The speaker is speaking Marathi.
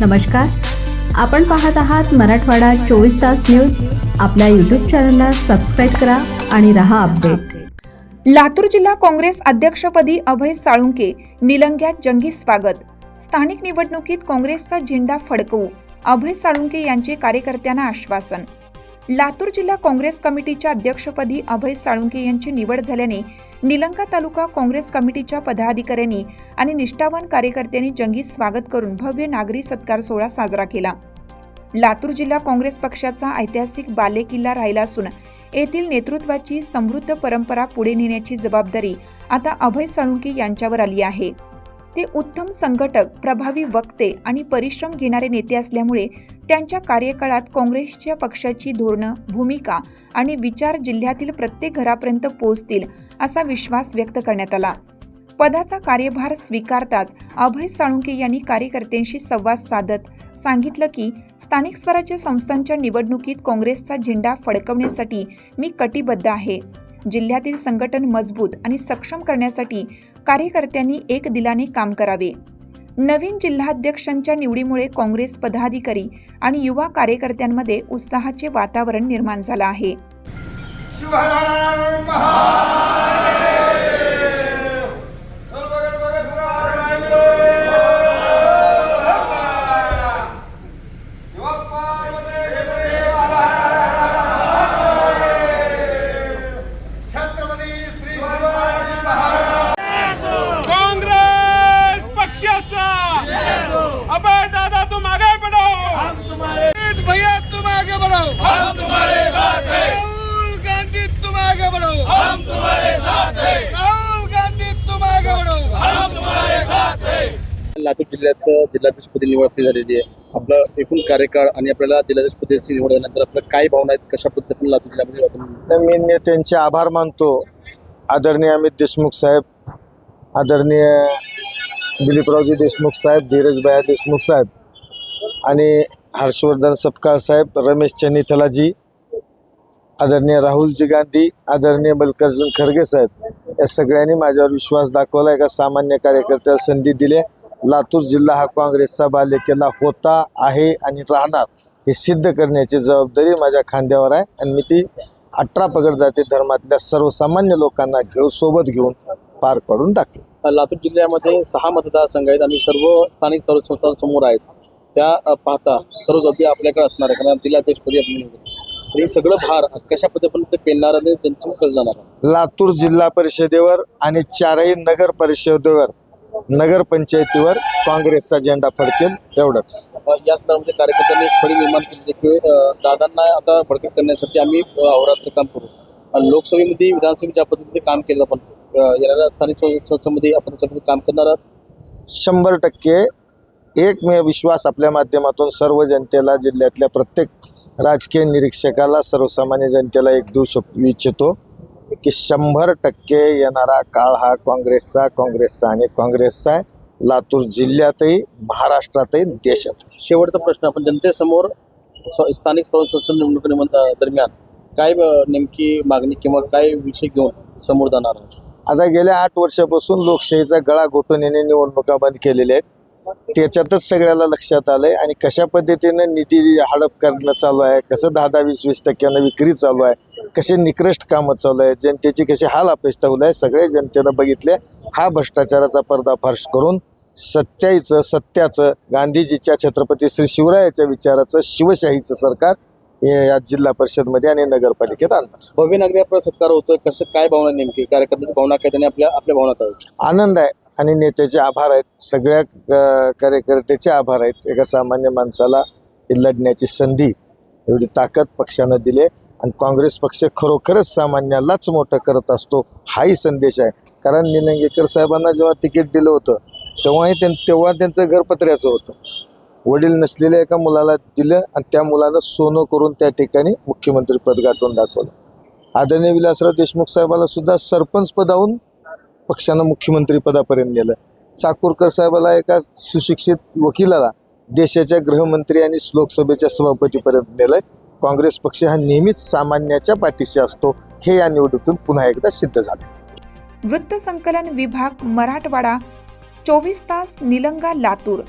नमस्कार. आपण पाहत आहात मराठवाडा चोवीस तास न्यूज. आपल्या यूट्यूब चॅनलला सबस्क्राईब करा आणि रहा अपडेट लातूर जिल्हा काँग्रेस अध्यक्षपदी अभय साळुंके निलंग्यात जंगी स्वागत. स्थानिक निवडणुकीत काँग्रेसचा झेंडा फडकवू अभय साळुंके यांचे कार्यकर्त्यांना आश्वासन. लातूर जिल्हा काँग्रेस कमिटीच्या अध्यक्षपदी अभय साळुंके यांची निवड झाल्याने निलंगा तालुका काँग्रेस कमिटीच्या पदाधिकाऱ्यांनी आणि निष्ठावान कार्यकर्त्यांनी जंगी स्वागत करून भव्य नागरी सत्कार सोहळा साजरा केला. लातूर जिल्हा काँग्रेस पक्षाचा ऐतिहासिक बालेकिल्ला राहिला असून येथील नेतृत्वाची समृद्ध परंपरा पुढे नेण्याची जबाबदारी आता अभय साळुंके यांच्यावर आली आहे. ते उत्तम संघटक प्रभावी वक्ते आणि परिश्रम घेणारे नेते असल्यामुळे त्यांच्या कार्यकाळात काँग्रेसच्या पक्षाची धोरणं भूमिका आणि विचार जिल्ह्यातील प्रत्येक घरापर्यंत पोहोचतील असा विश्वास व्यक्त करण्यात आला. पदाचा कार्यभार स्वीकारताच अभय साळुंके यांनी कार्यकर्त्यांशी संवाद साधत सांगितलं की स्थानिक स्वराज्य संस्थांच्या निवडणुकीत काँग्रेसचा झेंडा फडकवण्यासाठी मी कटिबद्ध आहे. जिल्ह्यातील संघटन मजबूत आणि सक्षम करण्यासाठी कार्यकर्त्यांनी एक दिलाने काम करावे. नवीन जिल्हाध्यक्षांच्या निवडीमुळे काँग्रेस पदाधिकारी आणि युवा कार्यकर्त्यांमध्ये उत्साहाचे वातावरण निर्माण झालं आहे. लातूर जिल्ह्याचं जिल्हाध्यक्षपदी निवड आपली झालेली आहे. आपलं एकूण कार्यकाळ आणि आपल्याला जिल्हाध्यक्षपदीची निवड झाल्यानंतर आपल्या काय भावना आहेत? कशा पद्धतीने लातूर जिल्ह्यामध्ये वातावरण मी नेत्यांचे आभार मानतो. आदरणीय अमित देशमुख साहेब आदरणीय दिलीपरावजी देशमुख साहेब धीरजभाया देशमुख साहेब आणि हर्षवर्धन सपकाळ साहेब रमेश चनिथलाजी आदरणीय राहुलजी गांधी आदरणीय मल्लिकार्जुन खरगे साहेब या सगळ्यांनी माझ्यावर विश्वास दाखवला एका सामान्य कार्यकर्त्याला संधी दिली लातूर जिल्हा हा काँग्रेसचा बालेकिल्ला होता आहे आणि राहणार हे सिद्ध करण्याची जबाबदारी माझ्या खांद्यावर आहे आणि मी ती अठरा पगड जाती धर्मातल्या सर्वसामान्य लोकांना घेऊन सोबत घेऊन पार पाडून टाकेल लातूर जिल्ह्यामध्ये सहा मतदारसंघ आहेत आणि सर्व स्थानिक सर्व संस्था समोर आहेत त्या पाहता सर्व जबाबदारी आपल्याकडे असणार आहे कारण जिल्हाध्यक्षपदी आपली निवड आहे. तर हे सगळं भार कशा पद्धतीने ते पेलणार आणि त्यांचं जाणार? लातूर जिल्हा परिषदेवर आणि चारही नगर परिषदेवर नगरपंचायतीवर काँग्रेसचा झेंडा फडकेल एवढंच या संदर्भामध्ये कार्यकर्त्यांनी एक फळी निर्माण केली की दादांना आता बळकट करण्यासाठी आम्ही अहोरात्र काम करू. लोकसभेमध्ये विधानसभेत ज्या पद्धतीने काम केलं आपण येणाऱ्या स्थानिक संस्थांमध्ये आपण काम करणार आहात. शंभर टक्के एकमेव विश्वास आपल्या माध्यमातून सर्व जनतेला जिल्ह्यातल्या प्रत्येक राजकीय निरीक्षकाला सर्वसामान्य जनतेला एक देऊ शक इच्छितो. की शंभर टक्के येणारा काळ हा काँग्रेसचा काँग्रेसचा आणि काँग्रेसचा आहे. लातूर जिल्ह्यातही महाराष्ट्रातही देशातही. शेवटचा प्रश्न आपण जनतेसमोर स्थानिक स्वराज्य निवडणुकी दरम्यान काय नेमकी मागणी किंवा काय विषय घेऊन समोर जाणार आता गेल्या आठ वर्षापासून लोकशाहीचा गळा घोटून याने निवडणुका बंद केलेल्या आहेत. त्याच्यातच सगळ्याला लक्षात आलंय. आणि कशा पद्धतीनं निधी हडप करणं चालू आहे कसं दहा दहा वीस वीस टक्क्यानं विक्री चालू आहे कसे निकृष्ट कामं चालू आहे जनतेची कशी हाल अपेक्षा होऊ आहे सगळे जनतेनं बघितले. हा भ्रष्टाचाराचा पर्दाफाश करून सच्चाईचं सत्याचं गांधीजीच्या छत्रपती श्री शिवरायाच्या विचाराचं शिवशाहीचं सरकार हे या जिल्हा परिषदमध्ये आणि नगरपालिकेत आणणार. भव्य नागरी आपला सत्कार होतोय. कसं काय भावना नेमकी? कार्यकर्त्याची भावना काय? त्यांनी आपल्या आपल्या भावना आनंद आहे. आणि नेत्याचे आभार आहेत. सगळ्या कार्यकर्त्याचे आभार आहेत. एका सामान्य माणसाला लढण्याची संधी एवढी ताकद पक्षानं दिली आहे. आणि काँग्रेस पक्ष खरोखरच सामान्यालाच मोठं करत असतो हाही संदेश आहे. कारण निलंगेकर साहेबांना जेव्हा तिकीट दिलं होतं तेव्हाही त्यां तेव्हा त्यांचं घर पत्र्याचं होतं. वडील नसलेल्या एका मुलाला दिलं आणि त्या मुलानं सोनं करून त्या ठिकाणी मुख्यमंत्री पद गाठून दाखवलं. आदरणीय विलासराव देशमुख साहेबाला सुद्धा सरपंच पदावून पक्षानं मुख्यमंत्री पदापर्यंत नेलं. चाकूरकर साहेबाला एका सुशिक्षित वकिलाला देशाच्या गृहमंत्री आणि लोकसभेच्या सभापतीपर्यंत नेलंय. काँग्रेस पक्ष हा नेहमीच सामान्याच्या पाठीशी असतो. हे या निवडणुकीतून पुन्हा एकदा सिद्ध झाले वृत्तसंकलन विभाग मराठवाडा चोवीस तास निलंगा लातूर.